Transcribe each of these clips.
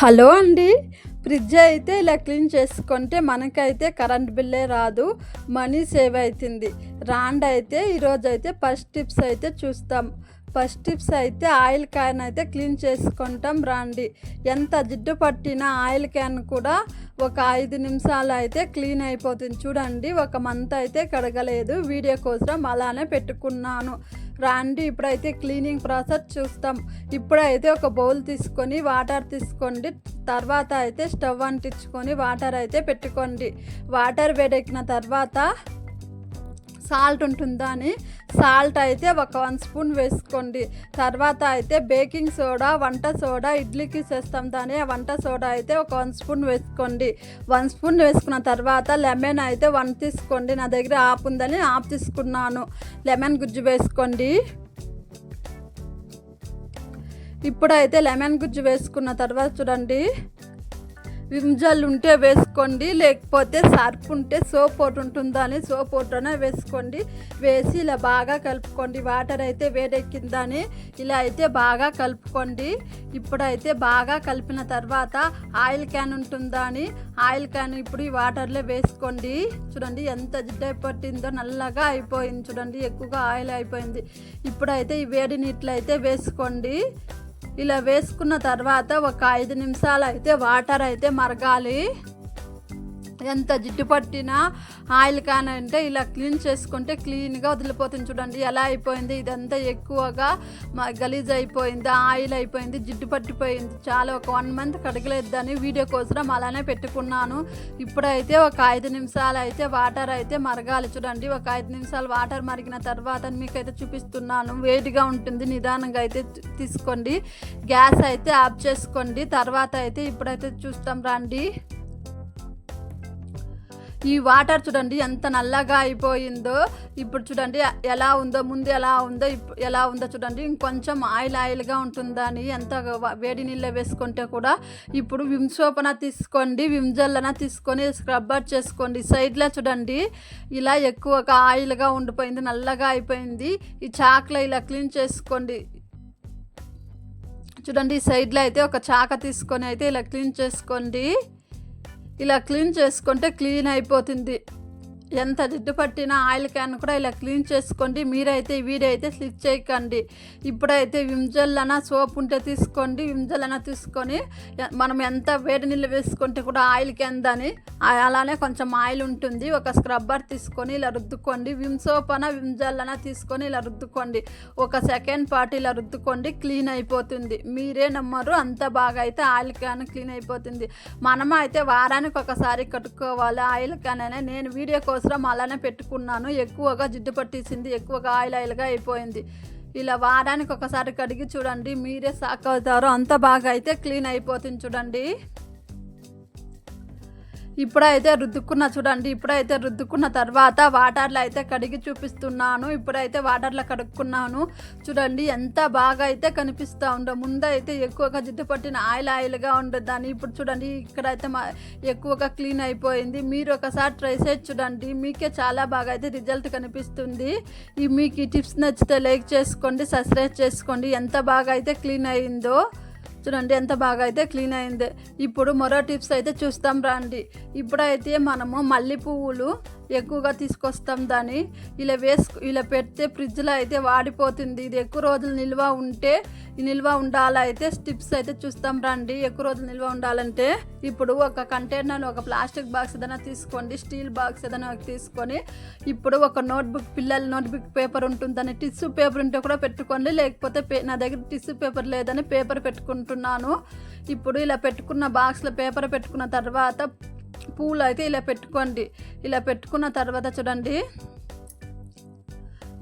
Hello అండి. Fridge అయితే ఇలా క్లీన్ చేసుకుంటే మనకైతే కరెంట్ బిల్లే రాదు మనీ సేవ్ అవుతుంది రాండ్ అయితే ఈరోజు అయితే ఫస్ట్ టిప్స్ అయితే చూస్తాం. ఫస్ట్ టిప్స్ అయితే ఆయిల్ క్యాన్ అయితే క్లీన్ చేసుకుంటాం రాండి. ఎంత జిడ్డు పట్టిన ఆయిల్ క్యాన్ కూడా ఒక ఐదు నిమిషాలు అయితే క్లీన్ అయిపోతుంది. చూడండి ఒక మంత్ అయితే కడగలేదు. వీడియో కోసం అలానే పెట్టుకున్నాను. రాండి ఇప్పుడైతే క్లీనింగ్ ప్రాసెస్ చూస్తాం. ఇప్పుడైతే ఒక బౌల్ తీసుకొని వాటర్ తీసుకోండి. తర్వాత అయితే స్టవ్ అంటించుకొని వాటర్ అయితే పెట్టుకోండి. వాటర్ వేడెక్కిన తర్వాత సాల్ట్ ఉంటుందా అని? సాల్ట్ అయితే ఒక వన్ స్పూన్ వేసుకోండి. తర్వాత అయితే బేకింగ్ సోడా వంట సోడా ఇడ్లీకి చేస్తాం దాని. ఆ వంట సోడా అయితే ఒక వన్ స్పూన్ వేసుకోండి. వన్ స్పూన్ వేసుకున్న తర్వాత లెమన్ అయితే వన్ తీసుకోండి. నా దగ్గర ఆపు ఉందని ఆపు తీసుకున్నాను. లెమన్ గుజ్జు వేసుకోండి. ఇప్పుడైతే లెమన్ గుజ్జు వేసుకున్న తర్వాత చూడండి. విమ్జల్ ఉంటే వేసుకోండి లేకపోతే సర్ఫ్ ఉంటే సోప్ ఒకటి ఉంటుందని సోప్ ఒకటనే వేసుకోండి. వేసి ఇలా బాగా కలుపుకోండి. వాటర్ అయితే వేడెక్కిందని ఇలా అయితే బాగా కలుపుకోండి. ఇప్పుడైతే బాగా కలిపిన తర్వాత ఆయిల్ క్యాన్ ఉంటుందని ఆయిల్ క్యాన్ ఇప్పుడు ఈ వాటర్లో వేసుకోండి. చూడండి ఎంత జిడ్డ పట్టిందో నల్లగా అయిపోయింది. చూడండి ఎక్కువగా ఆయిల్ అయిపోయింది. ఇప్పుడైతే ఈ వేడి నీటిలో అయితే వేసుకోండి. ఇలా వేసుకున్న తర్వాత ఒక ఐదు నిమిషాలు అయితే వాటర్ అయితే మరగాలి. ఎంత జిడ్డు పట్టినా ఆయిల్ కానంటే ఇలా క్లీన్ చేసుకుంటే క్లీన్గా వదిలిపోతుంది చూడండి ఎలా అయిపోయింది? ఇదంతా ఎక్కువగా గలీజ్ అయిపోయింది ఆయిల్ అయిపోయింది జిడ్డు పట్టిపోయింది. చాలా ఒక వన్ మంత్ కడగలేదని వీడియో కోసం అలానే పెట్టుకున్నాను. ఇప్పుడైతే ఒక ఐదు నిమిషాలు అయితే వాటర్ అయితే మరగాలి చూడండి. ఒక ఐదు నిమిషాలు వాటర్ మరిగిన తర్వాత మీకైతే చూపిస్తున్నాను. వేడిగా ఉంటుంది నిదానంగా అయితే తీసుకోండి. గ్యాస్ అయితే ఆఫ్ చేసుకోండి. తర్వాత అయితే ఇప్పుడైతే చూస్తాం రండి. ఈ వాటర్ చూడండి ఎంత నల్లగా అయిపోయిందో. ఇప్పుడు చూడండి ఎలా ఉందో ముందు ఎలా ఉందో ఎలా ఉందో చూడండి. ఇంకొంచెం ఆయిల్ ఆయిల్గా ఉంటుందని ఎంత వేడి నీళ్ళ వేసుకుంటే కూడా ఇప్పుడు విమ్సోపన తీసుకోండి విమ్జల్లన తీసుకొని స్క్రబ్బర్ చేసుకోండి. సైడ్లో చూడండి ఇలా ఎక్కువగా ఆయిల్గా ఉండిపోయింది నల్లగా అయిపోయింది. ఈ చాక్లో ఇలా క్లీన్ చేసుకోండి. చూడండి ఈ సైడ్లో అయితే ఒక చాక తీసుకొని అయితే ఇలా క్లీన్ చేసుకోండి. ఇలా క్లీన్ చేసుకుంటే క్లీన్ అయిపోతుంది. ఎంత జిడ్డు పట్టిన ఆయిల్ క్యాన్ కూడా ఇలా క్లీన్ చేసుకోండి. మీరైతే వీడైతే స్లిప్ చేయకండి. ఇప్పుడైతే విమ్జల్లన సోప్ ఉంటే తీసుకోండి. విమ్జల్లన తీసుకొని మనం ఎంత వేడి నీళ్ళు వేసుకుంటే కూడా ఆయిల్ క్యాన్ దాని అలానే కొంచెం ఆయిల్ ఉంటుంది. ఒక స్క్రబ్బర్ తీసుకొని ఇలా రుద్దుకోండి. విమ్ సోప్ అన విమ్జల్లన తీసుకొని ఇలా రుద్దుకోండి. ఒక సెకండ్ పార్ట్ ఇలా రుద్దుకోండి. క్లీన్ అయిపోతుంది. మీరే నమ్మరు అంత బాగా అయితే ఆయిల్ క్యాన్ క్లీన్ అయిపోతుంది. మనం అయితే వారానికి ఒకసారి కట్టుకోవాలి. ఆయిల్ క్యాన్ అనే నేను వీడియో కోసం అవసరం అలానే పెట్టుకున్నాను. ఎక్కువగా జిడ్డు పట్టేసింది. ఎక్కువగా ఆయిల్ ఆయిల్గా అయిపోయింది. ఇలా వారానికి ఒకసారి కడిగి చూడండి. మీరే సాక్ అవుతారు అంత బాగా అయితే క్లీన్ అయిపోతుంది చూడండి. ఇప్పుడైతే రుద్దుకున్న చూడండి ఇప్పుడైతే రుద్దుకున్న తర్వాత వాటర్లో అయితే కడిగి చూపిస్తున్నాను. ఇప్పుడైతే వాటర్లో కడుక్కున్నాను. చూడండి ఎంత బాగా అయితే కనిపిస్తూ ఉందో. ముందైతే ఎక్కువగా జిడ్డు పట్టిన ఆయిల్ ఆయిల్గా ఉండేదాన్ని. ఇప్పుడు చూడండి ఇక్కడైతే మా ఎక్కువగా క్లీన్ అయిపోయింది. మీరు ఒకసారి ట్రై చేసి చూడండి. మీకే చాలా బాగా అయితే రిజల్ట్ కనిపిస్తుంది. ఈ మీకు ఈ టిప్స్ నచ్చితే లైక్ చేసుకోండి సబ్స్క్రైబ్ చేసుకోండి. ఎంత బాగా అయితే క్లీన్ అయిందో. చూడండి ఎంత బాగా అయితే క్లీన్ అయింది. ఇప్పుడు మరో టిప్స్ అయితే చూస్తాం రండి. ఇప్పుడైతే మనము మల్లె పువ్వులు ఎక్కువగా తీసుకొస్తాం దాన్ని. ఇలా వేసుకు ఇలా పెడితే ఫ్రిడ్జ్లో అయితే వాడిపోతుంది. ఇది ఎక్కువ రోజులు నిల్వ ఉంటే నిల్వ ఉండాలైతే స్టిప్స్ అయితే చూస్తాం రండి. ఎక్కువ రోజులు నిల్వ ఉండాలంటే ఇప్పుడు ఒక కంటైనర్ ఒక ప్లాస్టిక్ బాక్స్ ఏదైనా తీసుకోండి. స్టీల్ బాక్స్ ఏదైనా తీసుకొని ఇప్పుడు ఒక నోట్బుక్ పిల్లల నోట్బుక్ పేపర్ ఉంటుందని టిష్యూ పేపర్ ఉంటే కూడా పెట్టుకోండి. లేకపోతే నా దగ్గర టిష్యూ పేపర్ లేదని పేపర్ పెట్టుకుంటున్నాను. ఇప్పుడు ఇలా పెట్టుకున్న బాక్స్లో పేపర్ పెట్టుకున్న తర్వాత పూలు అయితే ఇలా పెట్టుకోండి. ఇలా పెట్టుకున్న తర్వాత చూడండి.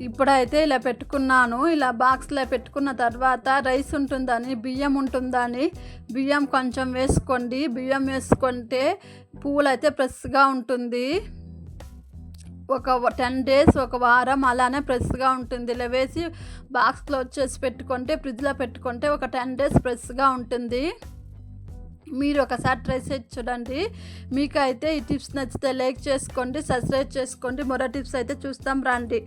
ఇప్పుడైతే ఇలా పెట్టుకున్నాను. ఇలా బాక్స్లో పెట్టుకున్న తర్వాత రైస్ ఉంటుందని బియ్యం ఉంటుందని. బియ్యం కొంచెం వేసుకోండి. బియ్యం వేసుకుంటే పూలు అయితే ఫ్రెష్గా ఉంటుంది. ఒక టెన్ డేస్ ఒక వారం అలానే ఫ్రెష్గా ఉంటుంది. ఇలా వేసి బాక్స్లో వచ్చేసి పెట్టుకుంటే ఫ్రిడ్జ్లో పెట్టుకుంటే ఒక టెన్ డేస్ ఫ్రెష్గా ఉంటుంది. మీరు ఒకసారి ట్రై చేసి చూడండి. మీకు అయితే ఈ టిప్స్ నచ్చితే లైక్ చేసుకోండి సబ్స్క్రైబ్ చేసుకోండి. మరో టిప్స్ అయితే చూస్తాం రండి.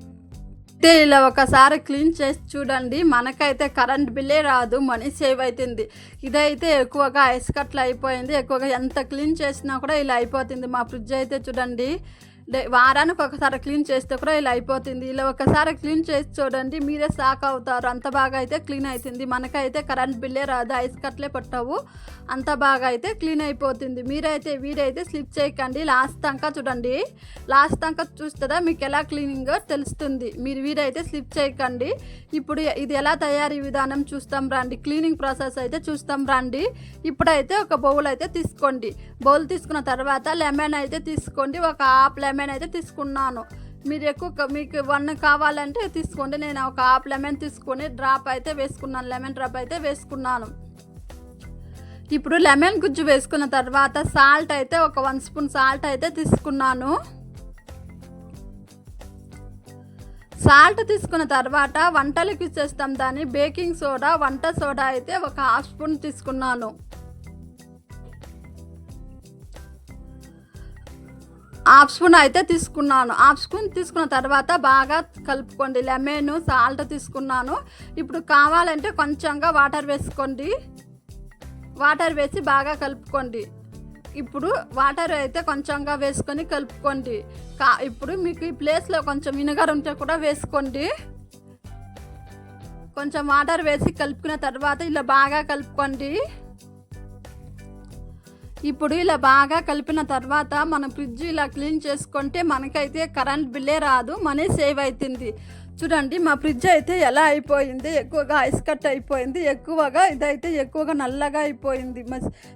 అయితే ఇలా ఒకసారి క్లీన్ చేసి చూడండి. మనకైతే కరెంట్ బిల్లే రాదు మనీ సేవ్ అవుతుంది ఇదైతే ఎక్కువగా ఐస్ కట్లు అయిపోయింది. ఎక్కువగా ఎంత క్లీన్ చేసినా కూడా ఇలా అయిపోతుంది. మా ఫ్రిడ్జ్ అయితే చూడండి. వారానికి ఒకసారి క్లీన్ చేస్తే కూడా ఇలా అయిపోతుంది. ఇలా ఒకసారి క్లీన్ చేసి చూడండి మీరే షాక్ అవుతారు. అంత బాగా అయితే క్లీన్ అవుతుంది మనకైతే కరెంట్ బిల్లే రాదు. ఐస్ కట్లే పట్టవు అంత బాగా అయితే క్లీన్ అయిపోతుంది. మీరైతే వీడైతే స్లిప్ చేయకండి. లాస్ట్ దాకా చూడండి. లాస్ట్ దాకా చూస్తుందా మీకు ఎలా క్లీనింగ్ తెలుస్తుంది. మీరు వీడైతే స్లిప్ చేయకండి. ఇప్పుడు ఇది ఎలా తయారీ విధానం చూస్తాం రండి. క్లీనింగ్ ప్రాసెస్ అయితే చూస్తాం రండి. ఇప్పుడైతే ఒక బౌల్ అయితే తీసుకోండి. బౌల్ తీసుకున్న తర్వాత లెమన్ అయితే తీసుకోండి. ఒక హాఫ్ లెమన్ అయితే తీసుకున్నాను. మీరు ఎక్కువ మీకు వన్ కావాలంటే తీసుకోండి. నేను ఒక హాఫ్ లెమన్ తీసుకొని డ్రాప్ అయితే వేసుకున్నాను. లెమన్ డ్రాప్ అయితే వేసుకున్నాను. ఇప్పుడు లెమన్ గుజ్జు వేసుకున్న తర్వాత సాల్ట్ అయితే ఒక వన్ స్పూన్ సాల్ట్ అయితే తీసుకున్నాను. సాల్ట్ తీసుకున్న తర్వాత వంటలకు చేస్తాం దాన్ని బేకింగ్ సోడా వంట సోడా అయితే ఒక హాఫ్ స్పూన్ తీసుకున్నాను. హాఫ్ స్పూన్ అయితే తీసుకున్నాను. హాఫ్ స్పూన్ తీసుకున్న తర్వాత బాగా కలుపుకోండి. లెమన్ సాల్ట్ తీసుకున్నాను. ఇప్పుడు కావాలంటే కొంచెంగా వాటర్ వేసుకోండి. వాటర్ వేసి బాగా కలుపుకోండి. ఇప్పుడు వాటర్ అయితే కొంచెంగా వేసుకొని కలుపుకోండి. కా ఇప్పుడు మీకు ఈ ప్లేస్లో కొంచెం వినగర్ ఉంటే కూడా వేసుకోండి. కొంచెం వాటర్ వేసి కలుపుకున్న తర్వాత ఇలా బాగా కలుపుకోండి. ఇప్పుడు ఇలా బాగా కలిపిన తర్వాత మన ఫ్రిడ్జ్ ఇలా క్లీన్ చేసుకుంటే మనకైతే కరెంట్ బిల్లే రాదు మనీ సేవ్ అవుతుంది చూడండి మా ఫ్రిడ్జ్ అయితే ఎలా అయిపోయింది? ఎక్కువగా ఐస్ కట్ అయిపోయింది ఎక్కువగా ఇదైతే ఎక్కువగా నల్లగా అయిపోయింది.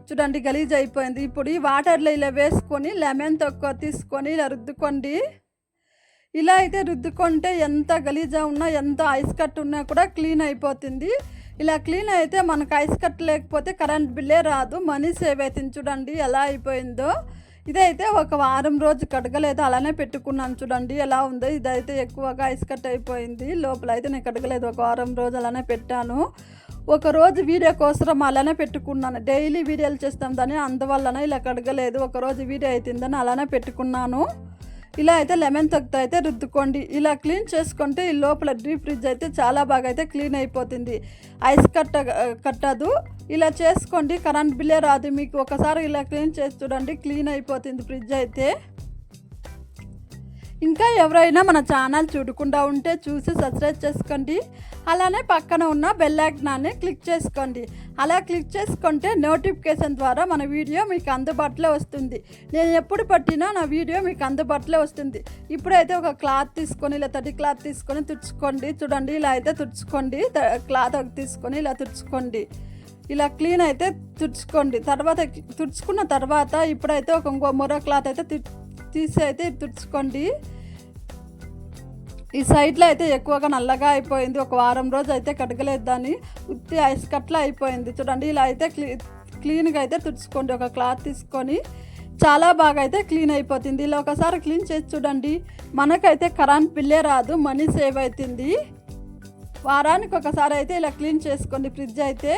చూడండి గలీజ్ అయిపోయింది. ఇప్పుడు ఈ వాటర్లో ఇలా వేసుకొని లెమన్ తక్కువ తీసుకొని ఇలా రుద్దుకోండి. ఇలా అయితే రుద్దుకుంటే ఎంత గలీజా ఉన్నా ఎంత ఐస్ కట్ ఉన్నా కూడా క్లీన్ అయిపోతుంది. ఇలా క్లీన్ అయితే మనకు ఐస్ కట్ లేకపోతే కరెంట్ బిల్లే రాదు. మనీ సేవ్ అవుతుంది చూడండి ఎలా అయిపోయిందో. ఇదైతే ఒక వారం రోజు కడగలేదు అలానే పెట్టుకున్నాను చూడండి ఎలా ఉందో. ఇదైతే ఎక్కువగా ఐస్ కట్ అయిపోయింది. లోపల అయితే నేను కడగలేదు ఒక వారం రోజు అలానే పెట్టాను. ఒక రోజు వీడియో కోసం అలానే పెట్టుకున్నాను. డైలీ వీడియోలు చేస్తాం దాన్ని అందువల్లనే ఇలా కడగలేదు. ఒక రోజు వీడియో అవుతుందని అలానే పెట్టుకున్నాను. ఇలా అయితే లెమన్ తొక్తో అయితే రుద్దుకోండి. ఇలా క్లీన్ చేసుకుంటే ఈ లోపల డీప్ ఫ్రిడ్జ్ అయితే చాలా బాగా అయితే క్లీన్ అయిపోతుంది. ఐస్ కట్ట కట్టదు. ఇలా చేసుకోండి. కరెంట్ బిల్లే రాదు. మీకు ఒకసారి ఇలా క్లీన్ చేసి చూడండి. క్లీన్ అయిపోతుంది ఫ్రిడ్జ్ అయితే. ఇంకా ఎవరైనా మన ఛానల్ చూడకుండా ఉంటే చూసి సబ్స్క్రైబ్ చేసుకోండి. అలానే పక్కన ఉన్న బెల్ ఐకాన్ని క్లిక్ చేసుకోండి. అలా క్లిక్ చేసుకుంటే నోటిఫికేషన్ ద్వారా మన వీడియో మీకు అందుబాటులో వస్తుంది. నేను ఎప్పుడు పట్టినా నా వీడియో మీకు అందుబాటులో వస్తుంది. ఇప్పుడైతే ఒక క్లాత్ తీసుకొని ఇలా తడి క్లాత్ తీసుకొని తుడుచుకోండి. చూడండి ఇలా అయితే తుడుచుకోండి. క్లాత్ తీసుకొని ఇలా తుడుచుకోండి. ఇలా క్లీన్ అయితే తుడుచుకోండి. తర్వాత తుడుచుకున్న తర్వాత ఇప్పుడైతే ఒక ఇంకో మరో క్లాత్ అయితే తు- తీసి అయితే తుడుచుకోండి ఈ సైడ్లో అయితే ఎక్కువగా నల్లగా అయిపోయింది. ఒక వారం రోజు అయితే కడగలేదు దాన్ని. ఉత్తి ఐస్ కట్లా అయిపోయింది. చూడండి ఇలా అయితే క్లీ క్లీన్గా అయితే తుడుచుకోండి. ఒక క్లాత్ తీసుకొని చాలా బాగా అయితే క్లీన్ అయిపోతుంది. ఇలా ఒకసారి క్లీన్ చేసి చూడండి. మనకైతే కరెంట్ బిల్లే రాదు. మనీ సేవ్ అవుతుంది వారానికి ఒకసారి అయితే ఇలా క్లీన్ చేసుకోండి. ఫ్రిడ్జ్ అయితే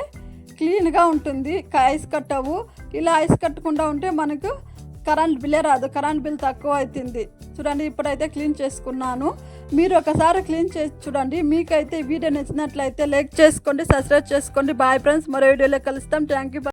క్లీన్గా ఉంటుంది. ఐస్ కట్టవు. ఇలా ఐస్ కట్టకుండా ఉంటే మనకు కరెంట్ బిల్లే రాదు. కరెంట్ బిల్ తక్కువ అవుతుంది చూడండి ఇప్పుడైతే క్లీన్ చేసుకున్నాను. మీరు ఒకసారి క్లీన్ చేసి చూడండి. మీకైతే వీడియో నచ్చినట్లయితే లైక్ చేసుకోండి సబ్స్క్రైబ్ చేసుకోండి. బాయ్ ఫ్రెండ్స్ మరో వీడియోలో కలుస్తాం. Thank you.